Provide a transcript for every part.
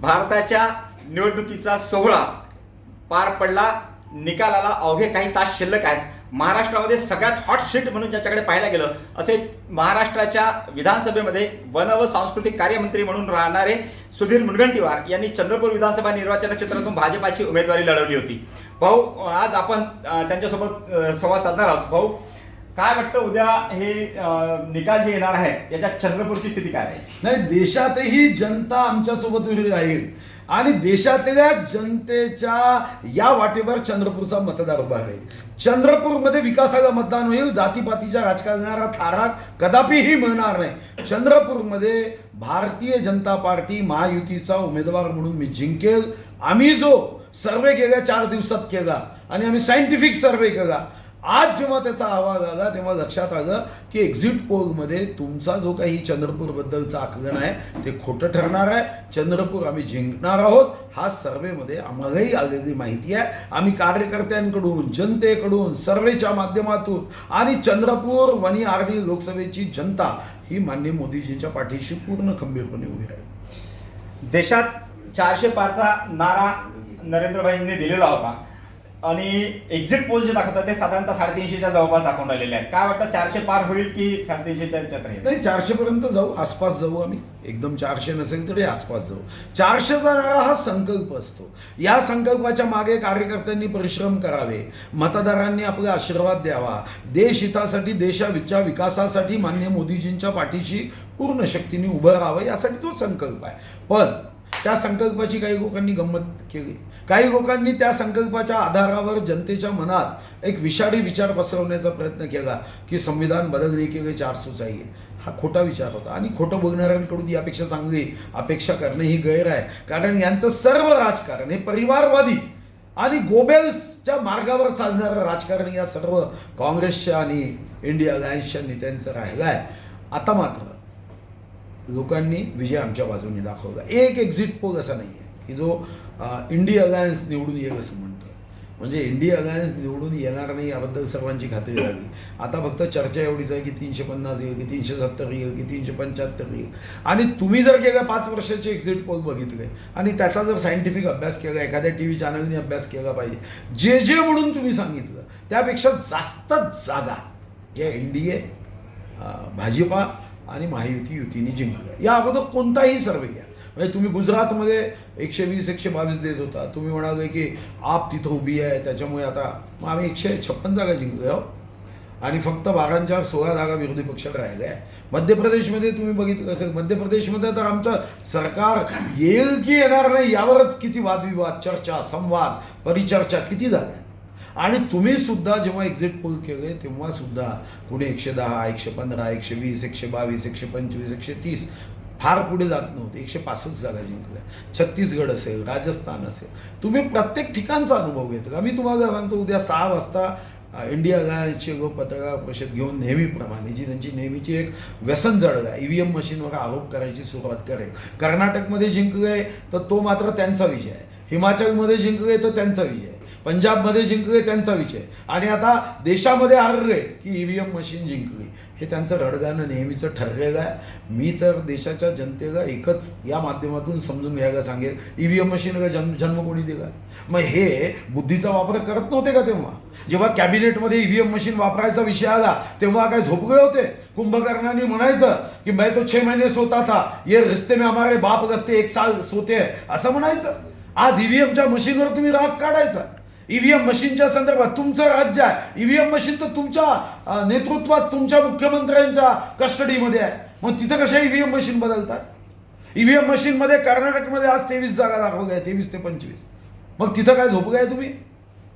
भारताच्या निवडणुकीचा सोहळा पार पडला. निकालाला अवघे काही तास शिल्लक आहेत. महाराष्ट्रामध्ये सगळ्यात हॉट सीट म्हणून ज्याच्याकडे पाहायला गेलं असे महाराष्ट्राच्या विधानसभेमध्ये वन व सांस्कृतिक कार्यमंत्री म्हणून राहणारे सुधीर मुनगंटीवार यांनी चंद्रपूर विधानसभा निर्वाचन क्षेत्रातून भाजपाची उमेदवारी लढवली होती. भाऊ आज आपण त्यांच्यासोबत संवाद साधणार आहोत. भाऊ काय वाटतं उद्या हे निकाल जे येणार आहे याच्यात चंद्रपूरची स्थिती काय आहे नाही देशातही जनता आमच्यासोबत उभी राहील आणि देशातल्या जनतेच्या या वाटेवर चंद्रपूरचा मतदार उभा राहील. चंद्रपूरमध्ये विकासाला मतदान होईल जातीपातीच्या राजकारणाला थारा कदापिही मिळणार नाही. चंद्रपूरमध्ये भारतीय जनता पार्टी महायुतीचा उमेदवार म्हणून मी जिंकेल. आम्ही जो सर्वे केला चार दिवसात केला आणि आम्ही सायंटिफिक सर्वे केला आज जेव्हा त्याचा आवाज आला तेव्हा लक्षात आलं की एक्झिट पोलमध्ये तुमचा जो काही चंद्रपूर बद्दलचा आकलन आहे ते खोटं ठरणार आहे. चंद्रपूर आम्ही जिंकणार आहोत. हा सर्वेमध्ये आम्हालाही आलेली माहिती आहे. आम्ही कार्यकर्त्यांकडून जनतेकडून सर्वेच्या माध्यमातून आणि चंद्रपूर वनी आर्मी लोकसभेची जनता ही मान्य मोदीजींच्या पाठीशी पूर्ण खंबीरपणे उभी राहील. देशात चारशे पाचचा नारा नरेंद्रभाईंनी दिलेला होता. आणि एक्झिट पोल जे दाखवतात ते साधारणतः साडेतीनशेच्या जवळपास दाखवून राहिलेले आहेत. काय वाटतं चारशे पार होईल की साडेतीनशेच्या याच्यात राहील? नाही चारशे पर्यंत जाऊ आसपास जाऊ आम्ही. एकदम चारशे नसेल तरी आसपास जाऊ. चारशे जाणारा हा संकल्प असतो. या संकल्पाच्या मागे कार्यकर्त्यांनी परिश्रम करावे. मतदारांनी आपला आशीर्वाद द्यावा. देश हितासाठी देशाच्या विकासासाठी मान्य मोदीजींच्या पाठीशी पूर्ण शक्तीने उभं राहावं यासाठी तो संकल्प आहे. पण त्या संकल्पाची काही लोकांनी गंमत केली. काही लोकांनी त्या संकल्पाच्या आधारावर जनतेच्या मनात एक विषारी विचार पसरवण्याचा प्रयत्न केला की संविधान बदलणे की लिए चार सुचाई हा खोटा विचार होता. आणि खोटं बघणाऱ्यांकडून यापेक्षा चांगली अपेक्षा करणे ही गैर आहे. कारण यांचं सर्व राजकारण हे परिवारवादी आणि गोबेल्सच्या मार्गावर चालणारं राजकारण या सर्व काँग्रेसच्या आणि इंडिया अलायन्सच्या नेत्यांचं राहिलं आहे आता मात्र लोकांनी विजय आमच्या बाजूने दाखवला. एक एक्झिट पोल असा नाही आहे की जो अं, इंडिया अलायन्स निवडून येईल असं म्हणतो म्हणजे इंडिया अलायन्स निवडून येणार नाही याबद्दल सर्वांची खात्री झाली आता फक्त चर्चा एवढीच आहे की तीनशे पन्नास येईल की तीनशे सत्तर येईल की तीनशे पंच्याहत्तर येईल. आणि तुम्ही जर गेल्या पाच वर्षाचे एक्झिट पोल बघितले आणि त्याचा जर सायंटिफिक अभ्यास केला एखाद्या टी व्ही चॅनलने अभ्यास केला पाहिजे जे जे म्हणून तुम्ही सांगितलं त्यापेक्षा जास्त जागा या एन डी ए भाजपा आणि महायुती युतीने जिंकलं. या अगोदर कोणताही सर्वे घ्या. म्हणजे तुम्ही गुजरातमध्ये एकशे वीस एकशे बावीस देत होता. तुम्ही म्हणाले की आप तिथं उभी आहे त्याच्यामुळे आता मग आम्ही एकशे छप्पन जागा जिंकलो हो. आणि फक्त बारांच्या सोळा जागा विरोधी पक्षात राहिल्या आहे मध्य प्रदेशमध्ये तुम्ही बघितलं असेल मध्य प्रदेशमध्ये तर आमचं सरकार येईल की येणार नाही यावरच किती वादविवाद चर्चा संवाद परिचर्चा किती झाल्या? आणि तुम्ही सुद्धा जेव्हा एक्झिट पोल केले तेव्हा सुद्धा कुणी एकशे दहा एकशे पंधरा एकशे वीस एकशे बावीस एकशे पंचवीस एकशे तीस फार पुढे जात नव्हते. एकशे पासष्ट जागा जिंकल्या. छत्तीसगड असेल राजस्थान असेल. तुम्ही प्रत्येक ठिकाणचा अनुभव घेतो मी तुम्हाला सांगतो उद्या सहा वाजता इंडिया गायची लोक पत्रकार परिषद घेऊन नेहमीप्रमाणे जी त्यांची नेहमीची एक व्यसन जडलं आहे. ईव्हीएम मशीनवर आरोप करायची सुरुवात करेल. कर्नाटकमध्ये जिंकले तर तो मात्र त्यांचा विजय आहे. हिमाचलमध्ये जिंकले तर त्यांचा विजय आहे. पंजाबमध्ये जिंकले त्यांचा विषय. आणि आता देशामध्ये हरले की ईव्हीएम मशीन जिंकली. हे त्यांचं रडगाणं नेहमीचं ठरलेलं आहे. मी तर देशाच्या जनतेला एकच या माध्यमातून समजून घ्यायला सांगेल. ईव्हीएम मशीनला जन्म जन्म कोणी दिला? मग हे बुद्धीचा वापर करत नव्हते का तेव्हा? जेव्हा कॅबिनेटमध्ये ईव्हीएम मशीन वापरायचा विषय आला तेव्हा काय झोपले होते? कुंभकर्णाने म्हणायचं की मैं तो छह महिने सोता था. ये रिश्ते में हमारे बाप गत्ते एक साल सोते असं म्हणायचं. आज ईव्हीएमच्या मशीनवर तुम्ही राग काढायचा. ईव्हीएम मशीनच्या संदर्भात तुमचं राज्य आहे. ईव्हीएम मशीन तर तुमच्या नेतृत्वात तुमच्या मुख्यमंत्र्यांच्या कस्टडीमध्ये आहे. मग तिथं कशा ईव्हीएम मशीन बदलतात? ईव्हीएम मशीनमध्ये कर्नाटकमध्ये आज तेवीस जागा दाखवल्या तेवीस ते पंचवीस. मग तिथं काय झोप काय तुम्ही?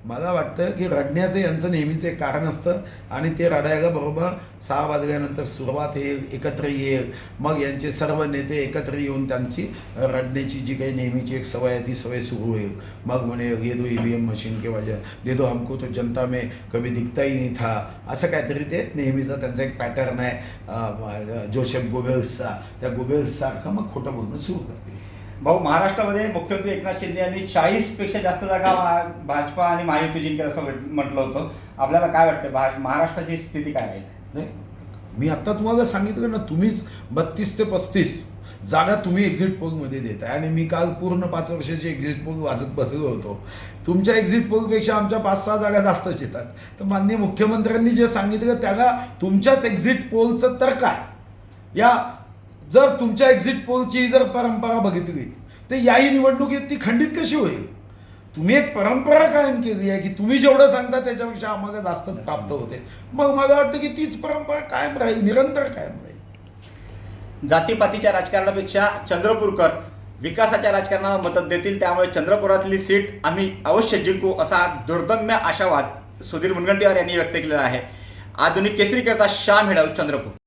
मला वाटतं की रडण्याचं यांचं नेहमीच एक कारण असतं. आणि ते रडायला बरोबर सहा वाजल्यानंतर सुरुवात येईल एकत्र येईल. मग यांचे सर्व नेते एकत्र येऊन त्यांची रडण्याची जी काही नेहमीची एक सवय आहे ती सवय सुरू होईल. मग म्हणे ये दो ई व्ही एम मशीन किंवा ज्या दे दो हमको तो जनता में कभी दिखता ही नहीं था. असं काहीतरी ते नेहमीचा त्यांचा एक पॅटर्न आहे. अं, जोसेफ गोबेल्सचा. त्या गोबेल्ससारखं मग खोटं बोलणं सुरू करते भाऊ महाराष्ट्रामध्ये मुख्यमंत्री एकनाथ शिंदे यांनी चाळीसपेक्षा जास्त जागा भाजपा आणि महायुती जिंकेल असं म्हटलं होतं. आपल्याला काय वाटतं भा- महाराष्ट्राची स्थिती काय राहील? नाही. मी आत्ता तुम्हाला सांगितलं ना तुम्हीच बत्तीस ते पस्तीस जागा तुम्ही एक्झिट पोलमध्ये देताय. आणि मी काल पूर्ण पाच वर्षाचे एक्झिट पोल वाजत बसलो होतो. तुमच्या एक्झिट पोलपेक्षा आमच्या पाच सहा जागा जास्तच येतात. तर माननीय मुख्यमंत्र्यांनी जे सांगितलं त्याला तुमच्याच एक्झिट पोलचं तर काय या जर तुमच्या एक्झिट पोलची जर परंपरा बघितली तर याही निवडणुकीत ती खंडित कशी होईल? तुम्ही एक परंपरा कायम केली आहे की तुम्ही जेवढं सांगता त्याच्यापेक्षा आम्हाला जास्त प्राप्त होते. मग मला वाटतं की तीच परंपरा कायम राहील निरंतर कायम राहील. जातीपातीच्या राजकारणापेक्षा चंद्रपूरकर विकासाच्या राजकारणाला मदत देतील त्यामुळे चंद्रपुरातली सीट आम्ही अवश्य जिंकू असा दुर्दम्य आशावाद सुधीर मुनगंटीवार यांनी व्यक्त केलेला आहे. आधुनिक केसरीकरता श्याम हेडव चंद्रपूर.